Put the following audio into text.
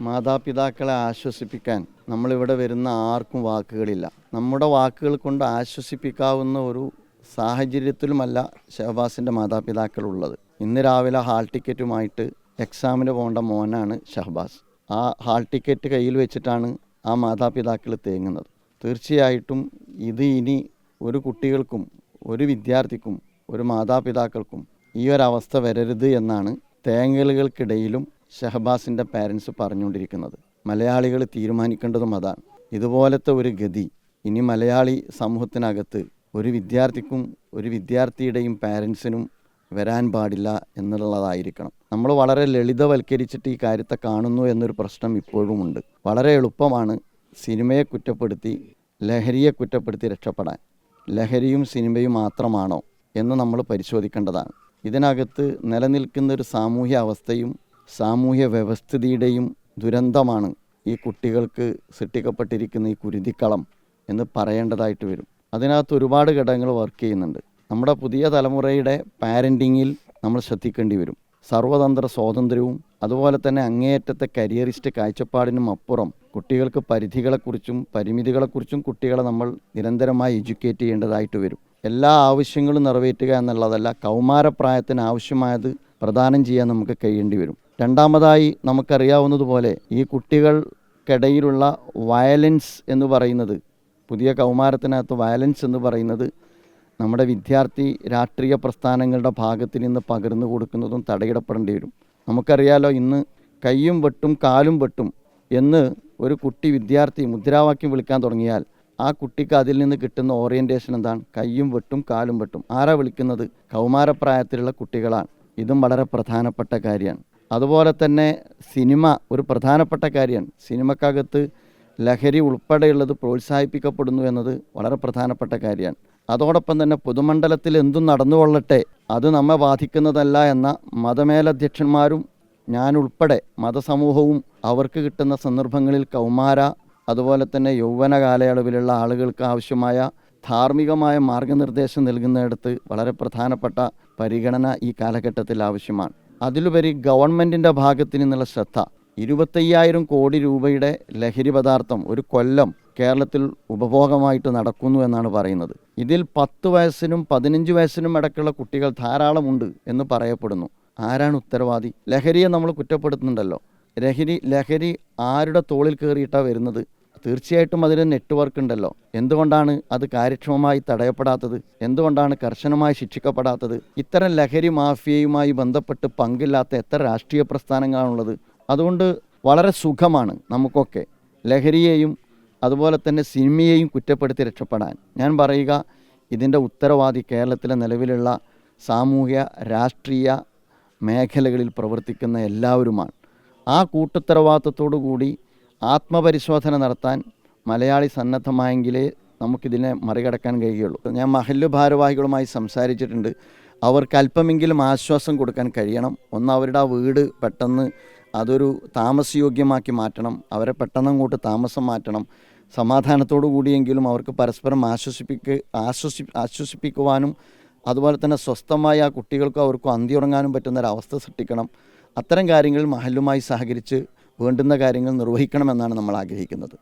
മാതാപിതാക്കളെ ആശ്വസിപ്പിക്കാൻ നമ്മളിവിടെ വരുന്ന ആർക്കും വാക്കുകളില്ല. നമ്മുടെ വാക്കുകൾ കൊണ്ട് ആശ്വസിപ്പിക്കാവുന്ന ഒരു സാഹചര്യത്തിലുമല്ല ഷഹബാസിന്റെ മാതാപിതാക്കളുള്ളത്. ഇന്ന് രാവിലെ ഹാൾ ടിക്കറ്റുമായിട്ട് എക്സാമിന് പോകേണ്ട മോനാണ് ഷഹബാസ്. ആ ഹാൾ ടിക്കറ്റ് കയ്യിൽ വെച്ചിട്ടാണ് ആ മാതാപിതാക്കൾ തേങ്ങുന്നത്. തീർച്ചയായിട്ടും ഇത് ഇനി ഒരു കുട്ടികൾക്കും ഒരു വിദ്യാർത്ഥിക്കും ഒരു മാതാപിതാക്കൾക്കും ഈ ഒരവസ്ഥ വരരുത് എന്നാണ് തേങ്ങലുകൾക്കിടയിലും ഷഹബാസിന്റെ പാരൻസ് പറഞ്ഞുകൊണ്ടിരിക്കുന്നത്. മലയാളികൾ തീരുമാനിക്കേണ്ടതും അതാണ്. ഇതുപോലത്തെ ഒരു ഗതി ഇനി മലയാളി സമൂഹത്തിനകത്ത് ഒരു വിദ്യാർത്ഥിക്കും ഒരു വിദ്യാർത്ഥിയുടെയും പാരൻസിനും വരാൻ പാടില്ല എന്നുള്ളതായിരിക്കണം. നമ്മൾ വളരെ ലളിതവൽക്കരിച്ചിട്ട് ഈ കാര്യത്തെ കാണുന്നു എന്നൊരു പ്രശ്നം ഇപ്പോഴും ഉണ്ട്. വളരെ എളുപ്പമാണ് സിനിമയെ കുറ്റപ്പെടുത്തി ലഹരിയെ കുറ്റപ്പെടുത്തി രക്ഷപ്പെടാൻ. ലഹരിയും സിനിമയും മാത്രമാണോ എന്ന് നമ്മൾ പരിശോധിക്കേണ്ടതാണ്. ഇതിനകത്ത് നിലനിൽക്കുന്ന ഒരു സാമൂഹ്യ അവസ്ഥയും സാമൂഹ്യ വ്യവസ്ഥിതിയുടെയും ദുരന്തമാണ് ഈ കുട്ടികൾക്ക് സൃഷ്ടിക്കപ്പെട്ടിരിക്കുന്ന ഈ കുരുതിക്കളം എന്ന് പറയേണ്ടതായിട്ട് വരും. അതിനകത്ത് ഒരുപാട് ഘടകങ്ങൾ വർക്ക് ചെയ്യുന്നുണ്ട്. നമ്മുടെ പുതിയ തലമുറയുടെ പാരന്റിങ്ങിൽ നമ്മൾ ശ്രദ്ധിക്കേണ്ടി വരും. സർവതന്ത്ര സ്വാതന്ത്ര്യവും അതുപോലെ തന്നെ അങ്ങേയറ്റത്തെ കരിയറിസ്റ്റ് കാഴ്ചപ്പാടിനും അപ്പുറം കുട്ടികൾക്ക് പരിധികളെക്കുറിച്ചും പരിമിതികളെക്കുറിച്ചും കുട്ടികളെ നമ്മൾ നിരന്തരമായി എഡ്യൂക്കേറ്റ് ചെയ്യേണ്ടതായിട്ട് വരും. എല്ലാ ആവശ്യങ്ങളും നിറവേറ്റുക എന്നുള്ളതല്ല കൗമാരപ്രായത്തിന് ആവശ്യമായത് പ്രദാനം ചെയ്യാൻ നമുക്ക് കഴിയേണ്ടി വരും. രണ്ടാമതായി നമുക്കറിയാവുന്നതുപോലെ ഈ കുട്ടികൾക്കിടയിലുള്ള വയലൻസ് എന്ന് പറയുന്നത് പുതിയ കൗമാരത്തിനകത്ത് വയലൻസ് എന്ന് പറയുന്നത് നമ്മുടെ വിദ്യാർത്ഥി രാഷ്ട്രീയ പ്രസ്ഥാനങ്ങളുടെ ഭാഗത്തിൽ നിന്ന് പകർന്നു കൊടുക്കുന്നതും തടയിടപ്പെടേണ്ടി വരും. നമുക്കറിയാലോ ഇന്ന് കൈയും വെട്ടും കാലും വെട്ടും എന്ന് ഒരു കുട്ടി വിദ്യാർത്ഥി മുദ്രാവാക്യം വിളിക്കാൻ തുടങ്ങിയാൽ ആ കുട്ടിക്ക് അതിൽ നിന്ന് കിട്ടുന്ന ഓറിയന്റേഷൻ എന്താണ്? കൈയും വെട്ടും കാലും വെട്ടും. ആരാ വിളിക്കുന്നത്? കൗമാരപ്രായത്തിലുള്ള കുട്ടികളാണ്. ഇതും വളരെ പ്രധാനപ്പെട്ട കാര്യമാണ്. അതുപോലെ തന്നെ സിനിമ ഒരു പ്രധാനപ്പെട്ട കാര്യമാണ് സിനിമക്കകത്ത് ലഹരി ഉൾപ്പെടെയുള്ളത് പ്രോത്സാഹിപ്പിക്കപ്പെടുന്നു എന്നത് വളരെ പ്രധാനപ്പെട്ട കാര്യമാണ് അതോടൊപ്പം തന്നെ പൊതുമണ്ഡലത്തിൽ എന്തും നടന്നുകൊള്ളട്ടെ അത് നമ്മെ ബാധിക്കുന്നതല്ല എന്ന മതമേലധ്യക്ഷന്മാരും ഞാനുൾപ്പെടെ മതസമൂഹവും അവർക്ക് കിട്ടുന്ന സന്ദർഭങ്ങളിൽ കൗമാര അതുപോലെ തന്നെ യൗവന കാലയളവിലുള്ള ആളുകൾക്ക് ആവശ്യമായ ധാർമ്മികമായ മാർഗനിർദ്ദേശം നൽകുന്നിടത്ത് വളരെ പ്രധാനപ്പെട്ട പരിഗണന ഈ കാലഘട്ടത്തിൽ ആവശ്യമാണ്. അതിലുപരി ഗവൺമെന്റിന്റെ ഭാഗത്ത് നിന്നുള്ള ശ്രദ്ധ. ഇരുപത്തയ്യായിരം കോടി രൂപയുടെ ലഹരി പദാർത്ഥം ഒരു കൊല്ലം കേരളത്തിൽ ഉപഭോഗമായിട്ട് നടക്കുന്നു എന്നാണ് പറയുന്നത്. ഇതിൽ പത്ത് വയസ്സിനും പതിനഞ്ച് വയസ്സിനും ഇടയ്ക്കുള്ള കുട്ടികൾ ധാരാളമുണ്ട് എന്ന് പറയപ്പെടുന്നു. ആരാണ് ഉത്തരവാദി? ലഹരിയെ നമ്മൾ കുറ്റപ്പെടുത്തുന്നുണ്ടല്ലോ. ലഹരി ലഹരി ആരുടെ തോളിൽ കയറിയിട്ടാണ് വരുന്നത്? തീർച്ചയായിട്ടും അതിന് നെറ്റ്വർക്ക് ഉണ്ടല്ലോ. എന്തുകൊണ്ടാണ് അത് കാര്യക്ഷമമായി തടയപ്പെടാത്തത്? എന്തുകൊണ്ടാണ് കർശനമായി ശിക്ഷിക്കപ്പെടാത്തത്? ഇത്തരം ലഹരി മാഫിയയുമായി ബന്ധപ്പെട്ട് പങ്കില്ലാത്ത എത്ര രാഷ്ട്രീയ പ്രസ്ഥാനങ്ങളാണുള്ളത്? അതുകൊണ്ട് വളരെ സുഖമാണ് നമുക്കൊക്കെ ലഹരിയെയും അതുപോലെ തന്നെ സിനിമയെയും കുറ്റപ്പെടുത്തി രക്ഷപ്പെടാൻ. ഞാൻ പറയുക ഇതിന്റെ ഉത്തരവാദി കേരളത്തിലെ നിലവിലുള്ള സാമൂഹ്യ രാഷ്ട്രീയ മേഖലകളിൽ പ്രവർത്തിക്കുന്ന എല്ലാവരുമാണ്. ആ കൂട്ടുത്തരവാദിത്തത്തോടു കൂടി ആത്മപരിശോധന നടത്താൻ മലയാളി സന്നദ്ധമായെങ്കിലേ നമുക്കിതിനെ മറികടക്കാൻ കഴിയുള്ളൂ. ഞാൻ മഹല്ല് ഭാരവാഹികളുമായി സംസാരിച്ചിട്ടുണ്ട്. അവർക്ക് അല്പമെങ്കിലും ആശ്വാസം കൊടുക്കാൻ കഴിയണം. ഒന്ന് അവരുടെ ആ വീട് പെട്ടെന്ന് അതൊരു താമസയോഗ്യമാക്കി മാറ്റണം. അവരെ പെട്ടെന്ന് അങ്ങോട്ട് താമസം മാറ്റണം. സമാധാനത്തോടു കൂടിയെങ്കിലും അവർക്ക് പരസ്പരം ആശ്വസിപ്പിക്ക് ആശ്വസി ആശ്വസിപ്പിക്കുവാനും അതുപോലെ തന്നെ സ്വസ്ഥമായ ആ കുട്ടികൾക്കും അവർക്കും അന്തിയുറങ്ങാനും പറ്റുന്ന ഒരു അവസ്ഥ സൃഷ്ടിക്കണം. അത്തരം കാര്യങ്ങൾ മഹലുമായി സഹകരിച്ച് വേണ്ടുന്ന കാര്യങ്ങൾ നിർവഹിക്കണമെന്നാണ് നമ്മൾ ആഗ്രഹിക്കുന്നത്.